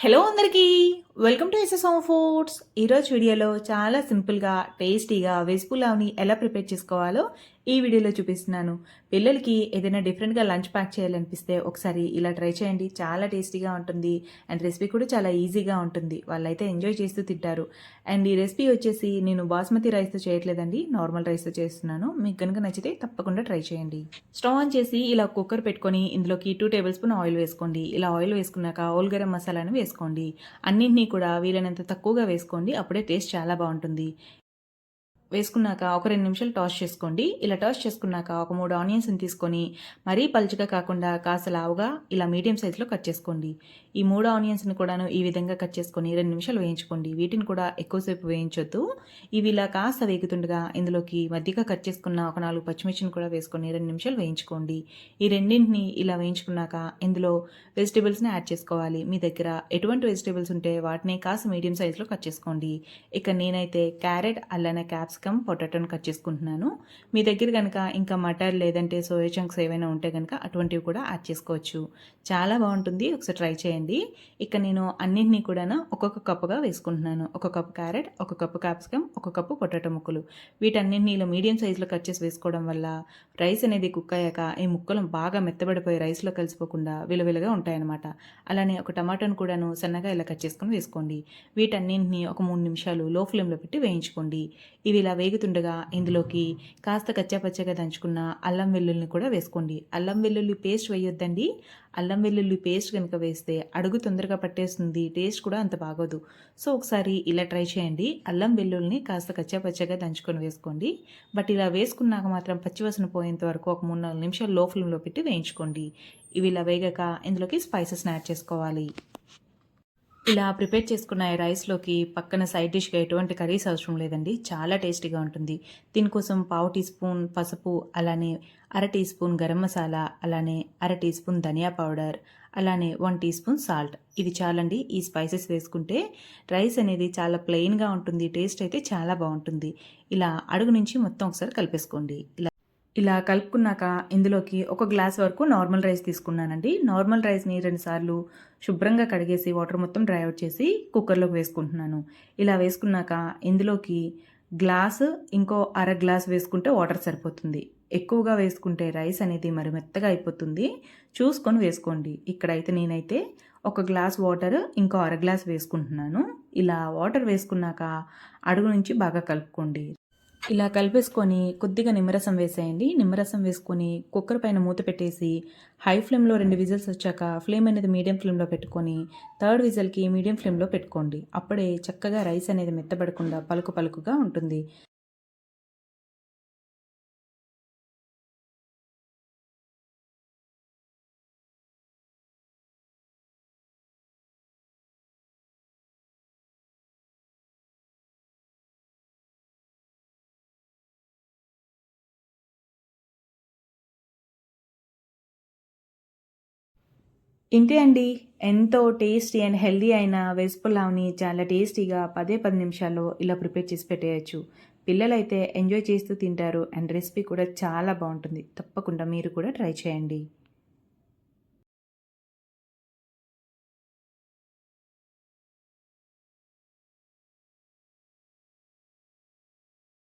Hello అందరికీ. Welcome to SS home foods ఈరోజు వీడియోలో చాలా సింపుల్గా టేస్టీగా వెజ్ పులావ్ని ఎలా ప్రిపేర్ చేసుకోవాలో ఈ వీడియోలో చూపిస్తున్నాను. పిల్లలకి ఏదైనా డిఫరెంట్గా లంచ్ ప్యాక్ చేయాలనిపిస్తే ఒకసారి ఇలా ట్రై చేయండి. చాలా టేస్టీగా ఉంటుంది అండ్ రెసిపీ కూడా చాలా ఈజీగా ఉంటుంది. వాళ్ళైతే ఎంజాయ్ చేస్తూ తింటారు. అండ్ ఈ రెసిపీ వచ్చేసి నేను బాస్మతి రైస్తో చేయట్లేదండి. నార్మల్ రైస్తో చేస్తున్నాను. మీకు కనుక నచ్చితే తప్పకుండా ట్రై చేయండి. స్టవ్ ఆన్ చేసి ఇలా కుక్కర్ పెట్టుకొని ఇందులోకి టూ టేబుల్ స్పూన్ ఆయిల్ వేసుకోండి. ఇలా ఆయిల్ వేసుకున్నాక ఓల్ గరం మసాలాను వేసుకోండి. అన్నింటినీ కూడా వీలైనంత తక్కువగా వేసుకోండి. అప్పుడే టేస్ట్ చాలా బాగుంటుంది. వేసుకున్నాక ఒక రెండు నిమిషాలు టాస్ చేసుకోండి. ఇలా టాస్ చేసుకున్నాక ఒక మూడు ఆనియన్స్ని తీసుకొని మరీ పలుచగా కాకుండా కాస్త లావుగా ఇలా మీడియం సైజులో కట్ చేసుకోండి. ఈ మూడు ఆనియన్స్ని కూడాను ఈ విధంగా కట్ చేసుకొని రెండు నిమిషాలు వేయించుకోండి. వీటిని కూడా ఎక్కువసేపు వేయించొద్దు. ఇవి ఇలా కాస్త వేగుతుండగా ఇందులోకి మధ్యగా కట్ చేసుకున్న ఒక నాలుగు పచ్చిమిర్చిని కూడా వేసుకొని రెండు నిమిషాలు వేయించుకోండి. ఈ రెండింటిని ఇలా వేయించుకున్నాక ఇందులో వెజిటేబుల్స్ని యాడ్ చేసుకోవాలి. మీ దగ్గర ఎటువంటి వెజిటేబుల్స్ ఉంటే వాటిని కాస్త మీడియం సైజులో కట్ చేసుకోండి. ఇక నేనైతే క్యారెట్ అలానే క్యాప్స్ క్యాప్సికమ్ పొటాటోని కట్ చేసుకుంటున్నాను. మీ దగ్గర కనుక ఇంకా మటర్ లేదంటే సోయా చంక్స్ ఏవైనా ఉంటే కనుక అటువంటివి కూడా యాడ్ చేసుకోవచ్చు. చాలా బాగుంటుంది. ఒకసారి ట్రై చేయండి. ఇక నేను అన్నింటినీ కూడా ఒక్కొక్క కప్పుగా వేసుకుంటున్నాను. ఒక కప్పు క్యారెట్ ఒక కప్పు క్యాప్సికమ్ ఒక కప్పు పొటాటో ముక్కలు. వీటన్నింటినీ ఇలా మీడియం సైజులో కట్ చేసి వేసుకోవడం వల్ల రైస్ అనేది కుక్ అయ్యాక ఈ ముక్కలు బాగా మెత్తబడిపోయి రైస్లో కలిసిపోకుండా విలువిలుగా ఉంటాయన్నమాట. అలానే ఒక టమాటోను కూడాను సన్నగా ఇలా కట్ చేసుకొని వేసుకోండి. వీటన్నింటినీ ఒక మూడు నిమిషాలు లో ఫ్లేమ్లో పెట్టి వేయించుకోండి. ఇవి ఇలా ఇలా వేగుతుండగా ఇందులోకి కాస్త కచ్చాపచ్చగా దంచుకున్న అల్లం వెల్లుల్ని కూడా వేసుకోండి. అల్లం వెల్లుల్లి పేస్ట్ వేయొద్దండి. అల్లం వెల్లుల్లి పేస్ట్ కనుక వేస్తే అడుగు తొందరగా పట్టేస్తుంది. టేస్ట్ కూడా అంత బాగోదు. సో ఒకసారి ఇలా ట్రై చేయండి. అల్లం వెల్లుల్ని కాస్త కచ్చాపచ్చగా దంచుకొని వేసుకోండి. బట్ ఇలా వేసుకున్నాక మాత్రం పచ్చివసన పోయేంత వరకు ఒక మూడు నాలుగు నిమిషాలు లో ఫ్లేమ్లో పెట్టి వేయించుకోండి. ఇవి ఇలా వేగాక ఇందులోకి స్పైసెస్ యాడ్ చేసుకోవాలి. ఇలా ప్రిపేర్ చేసుకున్న ఈ రైస్లోకి పక్కన సైడ్ డిష్గా ఎటువంటి కర్రీస్ అవసరం లేదండి. చాలా టేస్టీగా ఉంటుంది. దీనికోసం పావు టీ స్పూన్ పసుపు అలానే అర టీ స్పూన్ గరం మసాలా అలానే అర టీ స్పూన్ ధనియా పౌడర్ అలానే వన్ టీ స్పూన్ సాల్ట్. ఇది చాలండి. ఈ స్పైసెస్ వేసుకుంటే రైస్ అనేది చాలా ప్లెయిన్గా ఉంటుంది. టేస్ట్ అయితే చాలా బాగుంటుంది. ఇలా అడుగు నుంచి మొత్తం ఒకసారి కలిపేసుకోండి. ఇలా ఇలా కలుపుకున్నాక ఇందులోకి ఒక గ్లాస్ వరకు నార్మల్ రైస్ తీసుకున్నానండి. నార్మల్ రైస్ని రెండుసార్లు శుభ్రంగా కడిగేసి వాటర్ మొత్తం డ్రై అవుట్ చేసి కుక్కర్లోకి వేసుకుంటున్నాను. ఇలా వేసుకున్నాక ఇందులోకి గ్లాస్ ఇంకో అర గ్లాస్ వేసుకుంటే వాటర్ సరిపోతుంది. ఎక్కువగా వేసుకుంటే రైస్ అనేది మరి మెత్తగా అయిపోతుంది. చూసుకొని వేసుకోండి. ఇక్కడైతే నేనైతే ఒక గ్లాస్ వాటర్ ఇంకో అర గ్లాస్ వేసుకుంటున్నాను. ఇలా వాటర్ వేసుకున్నాక అడుగు నుంచి బాగా కలుపుకోండి. ఇలా కలిపేసుకొని కొద్దిగా నిమ్మరసం వేసేయండి. నిమ్మరసం వేసుకొని కుక్కర్ పైన మూత పెట్టేసి హై ఫ్లేమ్లో రెండు విజిల్స్ వచ్చాక ఫ్లేమ్ అనేది మీడియం ఫ్లేమ్లో పెట్టుకొని థర్డ్ విజిల్కి మీడియం ఫ్లేమ్లో పెట్టుకోండి. అప్పుడే చక్కగా రైస్ అనేది మెత్తబడకుండా పలుకు పలుకుగా ఉంటుంది. ఇంతే అండి. ఎంతో టేస్టీ అండ్ హెల్దీ అయిన వెజ్ పులావ్ని చాలా టేస్టీగా పదే పది నిమిషాల్లో ఇలా ప్రిపేర్ చేసి పెట్టేయచ్చు. పిల్లలైతే ఎంజాయ్ చేస్తూ తింటారు అండ్ రెసిపీ కూడా చాలా బాగుంటుంది. తప్పకుండా మీరు కూడా ట్రై చేయండి.